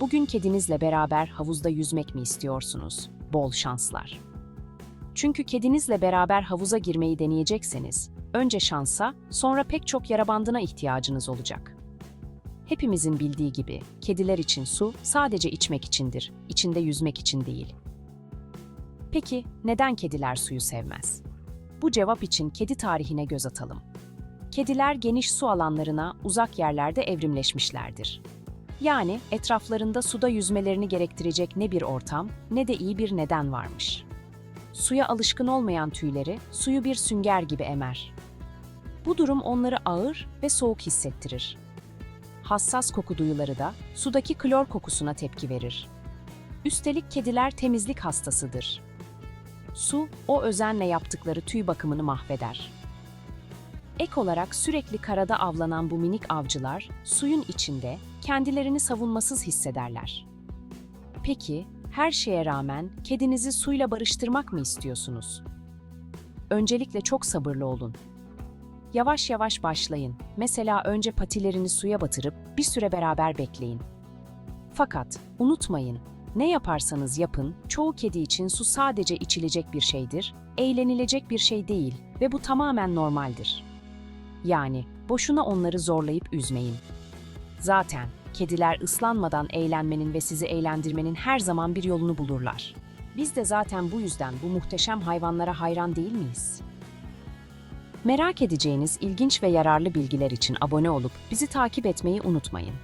Bugün kedinizle beraber havuzda yüzmek mi istiyorsunuz? Bol şanslar. Çünkü kedinizle beraber havuza girmeyi deneyecekseniz, önce şansa, sonra pek çok yara bandına ihtiyacınız olacak. Hepimizin bildiği gibi, kediler için su sadece içmek içindir, içinde yüzmek için değil. Peki, neden kediler suyu sevmez? Bu cevap için kedi tarihine göz atalım. Kediler geniş su alanlarına, uzak yerlerde evrimleşmişlerdir. Yani etraflarında suda yüzmelerini gerektirecek ne bir ortam ne de iyi bir neden varmış. Suya alışkın olmayan tüyleri suyu bir sünger gibi emer. Bu durum onları ağır ve soğuk hissettirir. Hassas koku duyuları da sudaki klor kokusuna tepki verir. Üstelik kediler temizlik hastasıdır. Su, o özenle yaptıkları tüy bakımını mahveder. Ek olarak sürekli karada avlanan bu minik avcılar, suyun içinde kendilerini savunmasız hissederler. Peki, her şeye rağmen kedinizi suyla barıştırmak mı istiyorsunuz? Öncelikle çok sabırlı olun. Yavaş yavaş başlayın. Mesela önce patilerini suya batırıp bir süre beraber bekleyin. Fakat unutmayın, ne yaparsanız yapın, çoğu kedi için su sadece içilecek bir şeydir, eğlenilecek bir şey değil ve bu tamamen normaldir. Yani boşuna onları zorlayıp üzmeyin. Zaten kediler ıslanmadan eğlenmenin ve sizi eğlendirmenin her zaman bir yolunu bulurlar. Biz de zaten bu yüzden bu muhteşem hayvanlara hayran değil miyiz? Merak edeceğiniz ilginç ve yararlı bilgiler için abone olup bizi takip etmeyi unutmayın.